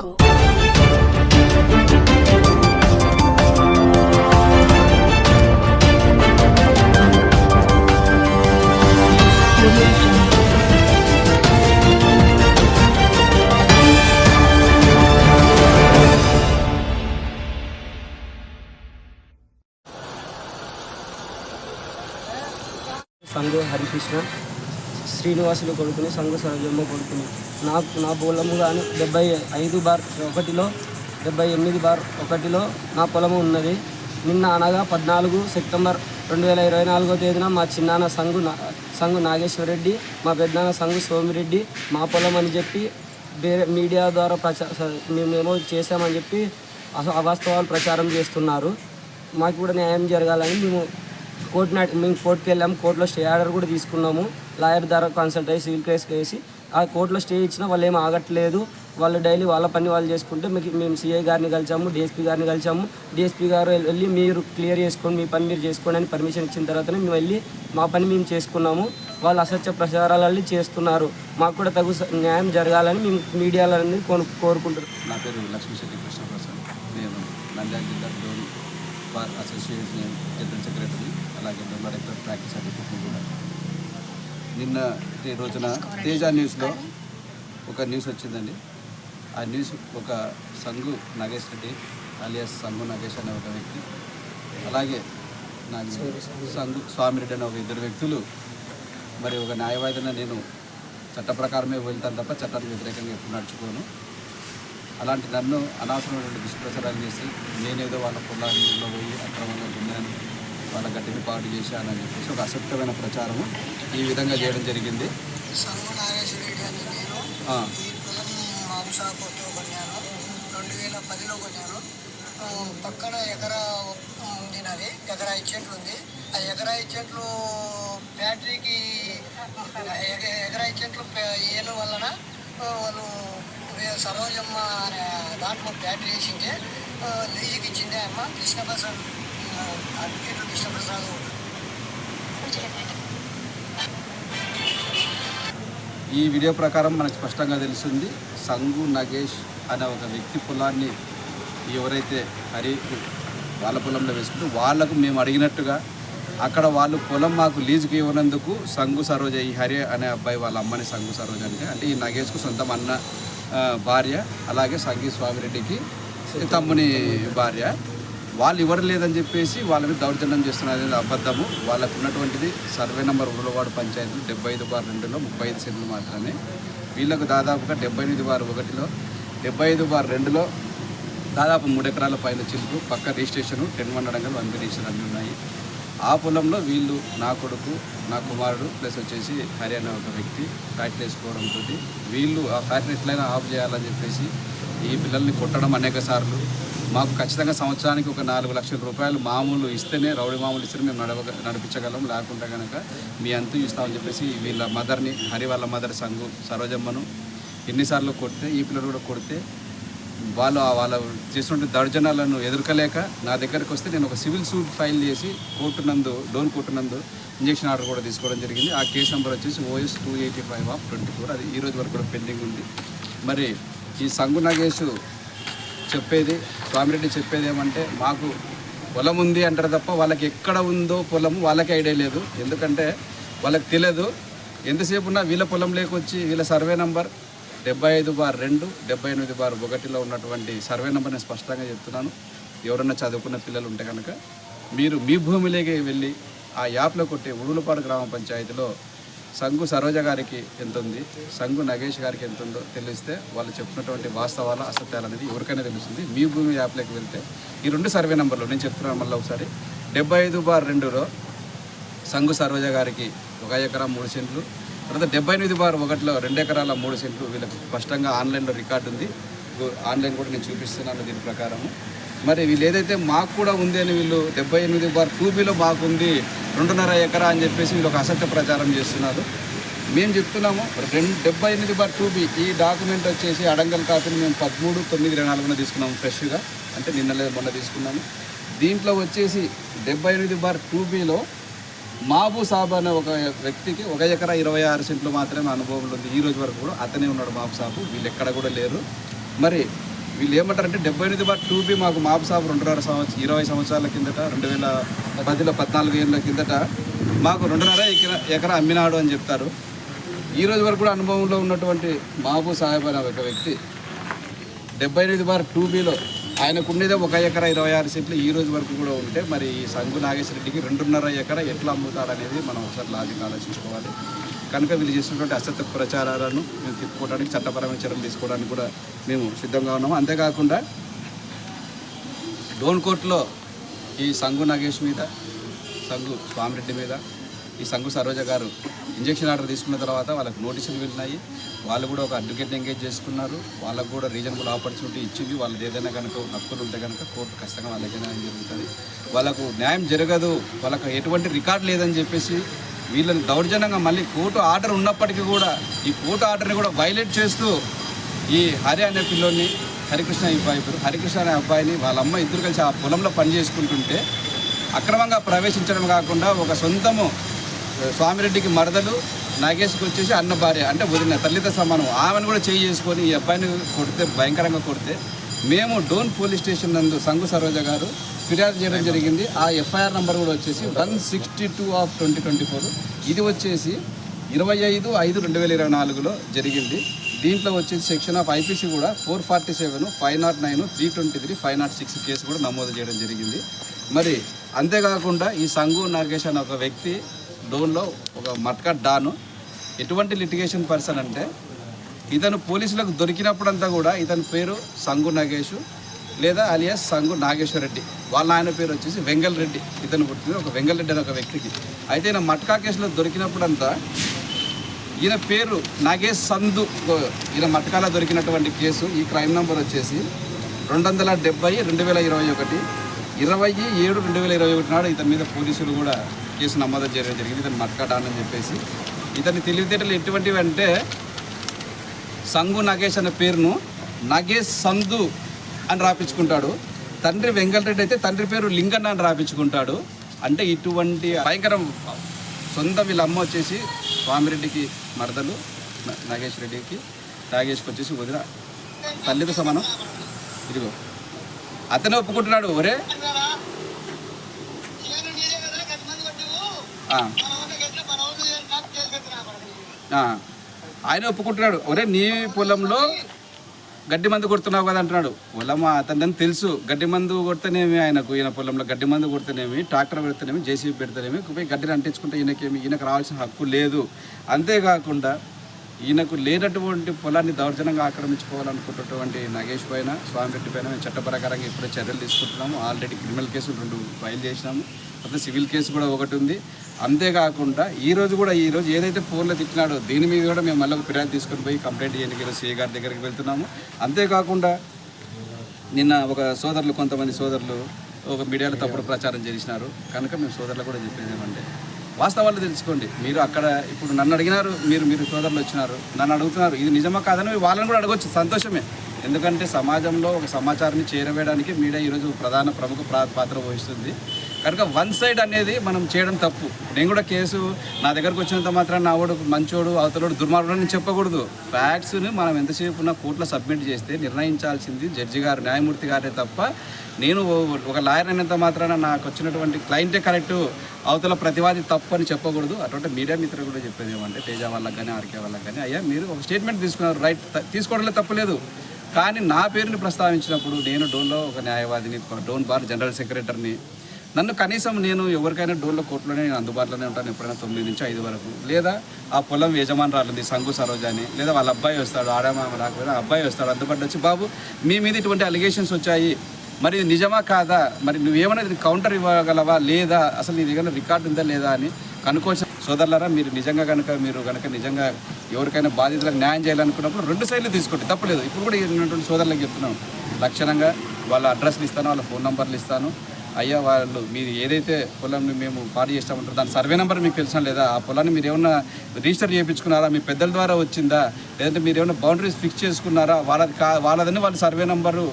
jungle. Audio jungle. సంఘ హరికృష్ణ శ్రీనివాసులు కొడుకుని సంఘ సహజమ్మ కొడుకుని నాకు నా పొలము కానీ డెబ్బై ఐదు బార్ ఒకటిలో డెబ్బై ఎనిమిది బార్ ఒకటిలో నా పొలము ఉన్నది. నిన్న అనగా పద్నాలుగు సెప్టెంబర్ రెండు వేల ఇరవై నాలుగో తేదీన మా చిన్నాన్న సంఘు నా సంఘు నాగేశ్వరరెడ్డి మా పెద్దనాన్న సంఘు సోమిరెడ్డి మా పొలం అని చెప్పి వేరే మీడియా ద్వారా ప్రచార మేమేమో చేశామని చెప్పి అవాస్తవాలు ప్రచారం చేస్తున్నారు. మాకు కూడా న్యాయం జరగాలని మేము కోర్టు నాటి మేము కోర్టుకి వెళ్ళాము కోర్టులో స్టే ఆర్డర్ కూడా తీసుకున్నాము. లాయర్ ద్వారా కన్సల్ట్ అయ్యి సివిల్ కేసు వేసి ఆ కోర్టులో స్టే ఇచ్చినా వాళ్ళు ఏం ఆగట్లేదు. వాళ్ళు డైలీ వాళ్ళ పని వాళ్ళు చేసుకుంటే మీకు మేము సిఐ గారిని కలిసాము డిఎస్పీ గారిని కలిసాము. డిఎస్పీ గారు వెళ్ళి మీరు క్లియర్ చేసుకొని మీ పని మీరు చేసుకోండి అని పర్మిషన్ ఇచ్చిన తర్వాతనే మేము వెళ్ళి మా పని మేము చేసుకున్నాము. వాళ్ళు అసత్య ప్రచారాలన్నీ చేస్తున్నారు. మాకు కూడా తగు న్యాయం జరగాలని మేము మీడియాలన్నీ కోరు కోరుకుంటున్నాం. నా పేరు లక్ష్మీశెట్టి కృష్ణప్రసాద్. నేను నంద్యాల జిల్లా బార్ అసోసియేషన్ జనరల్ సెక్రటరీ అలాగే డోన్ డైరెక్టర్ ప్రాక్టీస్ సర్టిఫికెట్ కూడా. నిన్న ఈ రోజున తేజ న్యూస్లో ఒక న్యూస్ వచ్చిందండి. ఆ న్యూస్ ఒక సంఘు నాగేష్ రెడ్డి అలియాస్ సంఘు నాగేష్ అనే ఒక వ్యక్తి అలాగే నా సంఘు స్వామిరెడ్డి అనే ఒక ఇద్దరు వ్యక్తులు మరి ఒక న్యాయవాదిన నేను చట్ట ప్రకారమే వెళ్తాను తప్ప చట్టానికి వ్యతిరేకంగా ఎప్పుడు నడుచుకోను. అలాంటి నన్ను అనవసరమైనటువంటి దుష్ప్రచారాలు చేసి నేనేదో వాళ్ళ పొలాల్లో పోయి అక్రమంగా దున్నాను వాళ్ళ గట్టిని పాటు చేశానని చెప్పేసి ఒక అసత్యమైన ప్రచారము ఈ విధంగా చేయడం జరిగింది. రెండు వేల పదిలో కొన్నాను పక్కన ఎకరా ఉంది నాది. ఎకరా చెట్లు ఉంది. ఆ ఎకరా చెట్లు బ్యాటరీకి ఎకరా చెట్లు వేయడం వలన వాళ్ళు సరోజమ్మ అనే దాంట్లో బ్యాటరీ వేసింటే లీజుకి ఇచ్చిందే అమ్మ. కృష్ణప్రసాద్ అడ్వకేట్ కృష్ణప్రసాద్. ఈ వీడియో ప్రకారం మనకు స్పష్టంగా తెలిసింది సంగు నగేష్ అనే ఒక వ్యక్తి పొలాన్ని ఎవరైతే హరి వాళ్ళ పొలంలో వేసుకుంటూ వాళ్ళకు మేము అడిగినట్టుగా అక్కడ వాళ్ళు పొలం మాకు లీజుకి ఇవ్వనందుకు సంగు సరోజ ఈ హరి అనే అబ్బాయి వాళ్ళ అమ్మని సంగు సరోజ అంటే అంటే ఈ నగేష్కు సొంతం అన్న భార్య అలాగే సంగీ స్వామిరెడ్డికి తమ్ముని భార్య. వాళ్ళు ఇవ్వరు లేదని చెప్పేసి వాళ్ళ మీద దౌర్జన్యం చేస్తున్నది అబద్ధము. వాళ్ళకు ఉన్నటువంటిది సర్వే నెంబర్ ఉలవాడు పంచాయతీలు డెబ్బై ఐదు బార్ రెండులో ముప్పై ఐదు సెంట్లు మాత్రమే. వీళ్ళకు దాదాపుగా డెబ్బై ఎనిమిది బార్ ఒకటిలో డెబ్బై ఐదు బార్ రెండులో దాదాపు మూడు ఎకరాల పైన చిలుపు పక్క రిజిస్ట్రేషను టెన్ వన్ అడగలు వన్ రిజిస్ట్రేషన్ అన్నీ ఉన్నాయి. ఆ పొలంలో వీళ్ళు నా కొడుకు నా కుమారుడు ప్లస్ వచ్చేసి హర్యానా ఒక వ్యక్తి ఫ్యాక్టరీ వేసుకోవడంతో వీళ్ళు ఆ ఫ్యాక్టరీ ఎట్లయినా ఆఫ్ చేయాలని చెప్పేసి ఈ పిల్లల్ని కొట్టడం అనేక సార్లు. మాకు ఖచ్చితంగా సంవత్సరానికి ఒక నాలుగు లక్షల రూపాయలు మామూలు ఇస్తేనే రౌడీ మామూలు ఇస్తేనే మేము నడవ నడిపించగలం. లేకుంటే కనుక మీ అంతు ఇస్తామని చెప్పేసి వీళ్ళ మదర్ని హరి వాళ్ళ మదర్ సంఘు సరోజమ్మను ఎన్నిసార్లు కొడితే ఈ పిల్లలు కూడా కొడితే వాళ్ళు వాళ్ళ చేసినటువంటి దర్జనాలను ఎదుర్కోలేక నా దగ్గరకు వస్తే నేను ఒక సివిల్ సూట్ ఫైల్ చేసి కోర్టు నందు డోన్ కోర్టు నందు ఇంజక్షన్ ఆర్డర్ కూడా తీసుకోవడం జరిగింది. ఆ కేసు నెంబర్ వచ్చేసి OS two eighty five of twenty four. అది ఈ రోజు వరకు కూడా పెండింగ్ ఉంది. మరి ఈ సంగు నాగేష్ చెప్పేది స్వామిరెడ్డి చెప్పేది ఏమంటే మాకు పొలం ఉంది అంటారు తప్ప వాళ్ళకి ఎక్కడ ఉందో పొలం వాళ్ళకి ఐడియా లేదు. ఎందుకంటే వాళ్ళకి తెలియదు ఎంతసేపు ఉన్నా వీళ్ళ పొలం లేకొచ్చి వీళ్ళ సర్వే నంబర్ డెబ్బై ఐదు బార్ రెండు డెబ్బై ఎనిమిది బార్ ఒకటిలో ఉన్నటువంటి సర్వే నెంబర్ నేను స్పష్టంగా చెప్తున్నాను. ఎవరన్నా చదువుకున్న పిల్లలు ఉంటే కనుక మీరు మీ భూమిలోకి వెళ్ళి ఆ యాప్లో కొట్టే ఉడులపాడు గ్రామ పంచాయతీలో సంగు సరోజ గారికి ఎంత ఉంది సంగు నగేష్ గారికి ఎంత ఉందో తెలిస్తే వాళ్ళు చెప్పినటువంటి వాస్తవాలు అసత్యాలు అనేది ఎవరికైనా తెలుస్తుంది. మీ భూమి యాప్లోకి వెళ్తే ఈ రెండు సర్వే నెంబర్లు నేను చెప్తున్నాను మళ్ళీ ఒకసారి. డెబ్బై ఐదు బార్ రెండులో సంగు సరోజ గారికి ఒక ఎకరా మూడు సెంట్లు తర్వాత డెబ్బై ఎనిమిది బార్ ఒకటిలో రెండు ఎకరాల మూడు సెంట్లు వీళ్ళకి స్పష్టంగా ఆన్లైన్లో రికార్డు ఉంది. ఆన్లైన్ కూడా నేను చూపిస్తున్నాను దీని ప్రకారము. మరి వీళ్ళు ఏదైతే మాకు కూడా ఉంది అని వీళ్ళు డెబ్బై ఎనిమిది బార్ టూబీలో మాకు ఉంది రెండున్నర ఎకరా అని చెప్పేసి వీళ్ళు ఒక అసత్య ప్రచారం చేస్తున్నారు. మేము చెప్తున్నాము రెండు డెబ్బై ఎనిమిది బార్ టూ ఈ డాక్యుమెంట్ వచ్చేసి అడంగల్ కాపీని మేము పదమూడు తొమ్మిది ఇరవై నాలుగున తీసుకున్నాము ఫ్రెష్గా. అంటే నిన్న లేదు మొన్న తీసుకున్నాము. దీంట్లో వచ్చేసి డెబ్బై ఎనిమిది బార్ టూబీలో మాబు సాబ్ అనే ఒక వ్యక్తికి ఒక ఎకరా ఇరవై ఆరు సెంట్లు మాత్రమే అనుభవం ఉంది ఈ రోజు వరకు కూడా అతనే ఉన్నాడు మాబు సాబు. వీళ్ళు ఎక్కడ కూడా లేరు. మరి వీళ్ళు ఏమంటారంటే డెబ్బై ఎనిమిది బార్ టూ బి మాకు మాబు సాబు రెండున్నర సంవత్సరం ఇరవై సంవత్సరాల కిందట రెండు వేల పదిలో పద్నాలుగు ఏళ్ళ కిందట మాకు రెండున్నర ఎకరా ఎకరా అమ్మినాడు అని చెప్తారు. ఈ రోజు వరకు కూడా అనుభవంలో ఉన్నటువంటి మాబు సాహెబ్ అనే ఒక వ్యక్తి డెబ్బై ఎనిమిది బార్ టూబీలో ఆయనకు ఉండేదే ఒక ఎకరా ఇరవై ఆరు సెంట్లు ఈ రోజు వరకు కూడా ఉంటే మరి ఈ సంగు నాగేశ్వర రెడ్డికి రెండున్నర ఎకరా ఎట్లా అమ్ముతారనేది మనం ఒకసారి లాజిక్ ఆలోచించుకోవాలి. కనుక వీళ్ళు చేసినటువంటి అసత్య ప్రచారాలను మేము తిప్పుకోవడానికి చట్టపరమైన చర్యలు తీసుకోవడానికి కూడా మేము సిద్ధంగా ఉన్నాము. అంతేకాకుండా డోన్ కోర్టులో ఈ సంగు నాగేష్ మీద సంగు స్వామిరెడ్డి మీద ఈ సంఘు సరోజ గారు ఇంజక్షన్ ఆర్డర్ తీసుకున్న తర్వాత వాళ్ళకి నోటీసులు వెళ్ళినాయి. వాళ్ళు కూడా ఒక అడ్వకేట్ ఎంగేజ్ చేసుకున్నారు. వాళ్ళకు కూడా రీజనబుల్ ఆపర్చునిటీ ఇచ్చింది. వాళ్ళది ఏదైనా కనుక హక్కులు ఉంటే కనుక కోర్టు ఖచ్చితంగా వాళ్ళకి న్యాయం జరుగుతుంది. వాళ్ళకు న్యాయం జరగదు. వాళ్ళకు ఎటువంటి రికార్డు లేదని చెప్పేసి వీళ్ళని దౌర్జన్యంగా మళ్ళీ కోర్టు ఆర్డర్ ఉన్నప్పటికీ కూడా ఈ కోర్టు ఆర్డర్ని కూడా వైలేట్ చేస్తూ ఈ హరి అనే పిల్లోని హరికృష్ణ అబ్బాయి పేరు హరికృష్ణ అనే అబ్బాయిని వాళ్ళ అమ్మ ఇద్దరు కలిసి ఆ పొలంలో పని చేసుకుంటుంటే అక్రమంగా ప్రవేశించడం కాకుండా ఒక సొంతము స్వామిరెడ్డికి మరదలు నాగేష్కి వచ్చేసి అన్న భార్య అంటే వదిలిన తల్లితో సమానం. ఆమెను కూడా చేయి చేసుకొని ఈ అబ్బాయిని కొడితే భయంకరంగా కొడితే మేము డోన్ పోలీస్ స్టేషన్ నందు సంగు సరోజ గారు ఫిర్యాదు చేయడం జరిగింది. ఆ ఎఫ్ఐఆర్ నెంబర్ కూడా వచ్చేసి one sixty two of twenty twenty four. ఇది వచ్చేసి ఇరవై ఐదు ఐదు రెండు వేల ఇరవై నాలుగులో జరిగింది. దీంట్లో వచ్చేసి సెక్షన్ ఆఫ్ ఐపీసీ కూడా four forty seven five not nine three twenty three five not six case కూడా నమోదు చేయడం జరిగింది. మరి అంతేకాకుండా ఈ సంగు నాగేష్ అనే ఒక వ్యక్తి డోన్లో ఒక మట్కా డాను. ఎటువంటి లిటిగేషన్ పర్సన్ అంటే ఇతను పోలీసులకు దొరికినప్పుడంతా కూడా ఇతని పేరు సంగు నాగేశు లేదా అలియాస్ సంగు నాగేశ్వర రెడ్డి వాళ్ళ ఆయన పేరు వచ్చేసి వెంగల్ రెడ్డి. ఇతను పుట్టింది ఒక వెంగల్ రెడ్డి అనే ఒక వ్యక్తికి. అయితే ఈయన మట్కా కేసులో దొరికినప్పుడంతా ఈయన పేరు నాగేష్ సందు ఈయన మట్కాలో దొరికినటువంటి కేసు. ఈ క్రైమ్ నెంబర్ వచ్చేసి రెండు వందల డెబ్బై రెండు వేల ఇరవై ఒకటి. ఇరవై ఏడు రెండు వేల ఇరవై ఒకటి నాడు ఇతని మీద పోలీసులు కూడా కేసు నమోదు చేయడం జరిగింది. ఇతను మట్కా అని చెప్పేసి. ఇతని తెలివితేటలు ఎటువంటివి అంటే సంగు నగేష్ అనే పేరును నగేష్ సందు అని రాపించుకుంటాడు. తండ్రి వెంకటరెడ్డి అయితే తండ్రి పేరు లింగన్న అని రాపించుకుంటాడు. అంటే ఇటువంటి భయంకరం సొంత వీళ్ళ అమ్మ వచ్చేసి స్వామిరెడ్డికి మరదలు న- నాగేష్ రెడ్డికి నాగేష్కి వచ్చేసి వదిన తల్లితో సమానం. ఇదిగో. అతనే ఒప్పుకుంటున్నాడు. ఒరే నేను నీదే కదా గంట మంది కొట్టావు ఆ, మన ఊళ్ళో ఎట్లా మన ఊళ్ళో నాకు కేసు కట్టినా ఆ. ఆయన ఒప్పుకుంటున్నాడు. ఒరే నీ పొలంలో గడ్డి మందు కొడుతున్నావు కదా అంటున్నాడు. పొలం అతని తెలుసు. గడ్డి మందు కొడితేనేమి ఆయనకు? ఈయన పొలంలో గడ్డి మందు కొడితేనేమి? ట్రాక్టర్ పెడితేనేమి? జేసీబీ పెడితేనేమి? పోయి గడ్డిని అంటించుకుంటే ఈయనకేమి? ఈయనకు రావాల్సిన హక్కు లేదు. అంతేకాకుండా ఈయనకు లేనటువంటి పొలాన్ని దౌర్జన్యంగా ఆక్రమించుకోవాలనుకున్నటువంటి నాగేష్ పైన స్వామిరెడ్డి పైన మేము చట్టప్రకారంగా ఇప్పుడే చర్యలు తీసుకుంటున్నాము. ఆల్రెడీ క్రిమినల్ కేసులు రెండు ఫైల్ చేసినాము. అదే సివిల్ కేసు కూడా ఒకటి ఉంది. అంతేకాకుండా ఈ రోజు కూడా ఈ రోజు ఏదైతే ఫోన్లో తిట్టినాడో దీని మీద కూడా మేము మళ్ళీ ఫిర్యాదు తీసుకొని పోయి కంప్లైంట్ చేయడానికి ఈరోజు సీఏ గారి దగ్గరికి వెళ్తున్నాము. అంతేకాకుండా నిన్న ఒక సోదరులు కొంతమంది సోదరులు ఒక మీడియాలో తప్పుడు ప్రచారం చేసినారు. కనుక మేము సోదరులు కూడా చెప్పేది ఏమంటే వాస్తవాలు తెలుసుకోండి. మీరు అక్కడ ఇప్పుడు నన్ను అడిగినారు మీరు మీరు సోదరులు వచ్చినారు నన్ను అడుగుతున్నారు. ఇది నిజమా కాదని వాళ్ళని కూడా అడగవచ్చు సంతోషమే. ఎందుకంటే సమాజంలో ఒక సమాచారాన్ని చేరవేయడానికి మీడియా ఈరోజు ప్రధాన ప్రముఖ పాత్ర వహిస్తుంది. కనుక వన్ సైడ్ అనేది మనం చేయడం తప్పు. నేను కూడా కేసు నా దగ్గరకు వచ్చినంత మాత్రం నా వాడు మంచోడు అవతలోడు దుర్మార్గుడు అని చెప్పకూడదు. ఫ్యాక్ట్స్ని మనం ఎంతసేపు ఉన్న కోర్టులో సబ్మిట్ చేస్తే నిర్ణయించాల్సింది జడ్జి గారు న్యాయమూర్తి గారే తప్ప నేను ఒక లాయర్ అయినంత మాత్రాన నాకు వచ్చినటువంటి క్లయింటే కరెక్ట్ అవతల ప్రతివాది తప్పు అని చెప్పకూడదు. అటువంటి మీడియా మిత్రులు కూడా చెప్పేది ఏమంటే తేజ వాళ్ళకి కానీ ఆర్కే వాళ్ళకి కానీ అయ్యా మీరు ఒక స్టేట్మెంట్ తీసుకున్నారు రైట్ తీసుకోవడంలో తప్పలేదు కానీ నా పేరుని ప్రస్తావించినప్పుడు నేను డోన్లో ఒక న్యాయవాదిని డోన్ బార్ జనరల్ సెక్రటరీని నన్ను కనీసం నేను ఎవరికైనా డోర్లో కోర్టులోనే నేను అందుబాటులోనే ఉంటాను ఎప్పుడైనా తొమ్మిది నుంచి ఐదు వరకు. లేదా ఆ పొలం యజమానురాలుంది సంగు సరోజ అని. లేదా వాళ్ళ అబ్బాయి వస్తాడు ఆడమామ రాకపోయినా అబ్బాయి వస్తాడు అందుబాటు వచ్చి బాబు మీ మీద ఇటువంటి అలిగేషన్స్ వచ్చాయి. మరి ఇది నిజమా కాదా? మరి నువ్వేమైనా కౌంటర్ ఇవ్వగలవా? లేదా? అసలు నీ దగ్గర రికార్డు ఉందా లేదా? అని కనుకోవచ్చు సోదరులారా మీరు నిజంగా కనుక మీరు కనుక నిజంగా ఎవరికైనా బాధితులకు న్యాయం చేయాలనుకున్నప్పుడు రెండు సైడ్లు తీసుకోండి. తప్పలేదు. ఇప్పుడు కూడా ఉన్నటువంటి సోదరులకు చెప్తున్నాను. లక్షణంగా వాళ్ళ అడ్రస్లు ఇస్తాను వాళ్ళ ఫోన్ నెంబర్లు ఇస్తాను. అయ్యా వాళ్ళు మీరు ఏదైతే పొలంని మేము పాడు చేస్తామంటారు దాని సర్వే నెంబర్ మీకు తెలిసిన లేదా? ఆ పొలాన్ని మీరు ఏమన్నా రిజిస్టర్ చేయించుకున్నారా? మీ పెద్దల ద్వారా వచ్చిందా? లేదంటే మీరు ఏమైనా బౌండరీస్ ఫిక్స్ చేసుకున్నారా? వాళ్ళది కా వాళ్ళదని వాళ్ళ సర్వే నెంబరు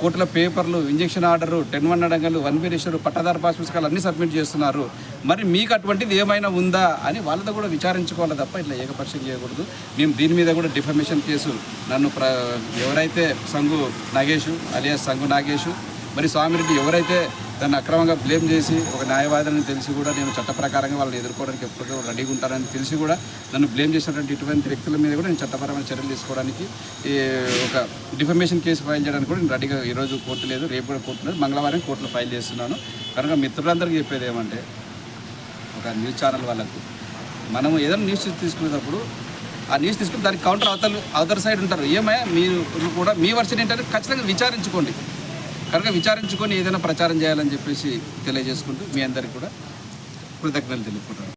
కోట్ల పేపర్లు ఇంజక్షన్ ఆర్డరు టెన్ వన్ అడగలు వన్ రిజిస్టర్ పట్టదారు పాస్ పుస్తకాలు అన్నీ సబ్మిట్ చేస్తున్నారు. మరి మీకు అటువంటిది ఏమైనా ఉందా అని వాళ్ళతో కూడా విచారించుకోవాలి తప్ప ఇట్లా ఏకపక్షం చేయకూడదు. మేము దీని మీద కూడా డిఫర్మేషన్ కేసు నన్ను ప్ర ఎవరైతే సంగు నాగేషు అలియాస్ సంగు నాగేషు మరి స్వామిరెడ్డి ఎవరైతే దాన్ని అక్రమంగా బ్లేమ్ చేసి ఒక న్యాయవాదులని తెలిసి కూడా నేను చట్ట ప్రకారంగా వాళ్ళని ఎదుర్కోవడానికి ఎప్పుడూ రెడీగా ఉంటారని తెలిసి కూడా నన్ను బ్లేమ్ చేసినటువంటి ఇటువంటి వ్యక్తుల మీద కూడా నేను చట్టపరమైన చర్యలు తీసుకోవడానికి ఒక డిఫర్మేషన్ కేసు ఫైల్ చేయడానికి కూడా నేను రెడీగా ఈరోజు కోర్టు లేదు రేపు కూడా కోర్టు లేదు. మంగళవారం కోర్టులో ఫైల్ చేస్తున్నాను. కనుక మిత్రులందరికీ చెప్పేది ఏమంటే ఒక న్యూస్ ఛానల్ వాళ్ళకు మనము ఏదైనా న్యూస్ తీసుకునేటప్పుడు ఆ న్యూస్ తీసుకుని దానికి కౌంటర్ అవతల అవతల సైడ్ ఉంటారు. ఏమయ్యా మీరు కూడా మీ వర్షన్ ఏంటంటే ఖచ్చితంగా విచారించుకోండి. కనుక విచారించుకొని ఏదైనా ప్రచారం చేయాలని చెప్పేసి తెలియజేసుకుంటూ మీ అందరికీ కూడా కృతజ్ఞతలు తెలుపుకుంటాను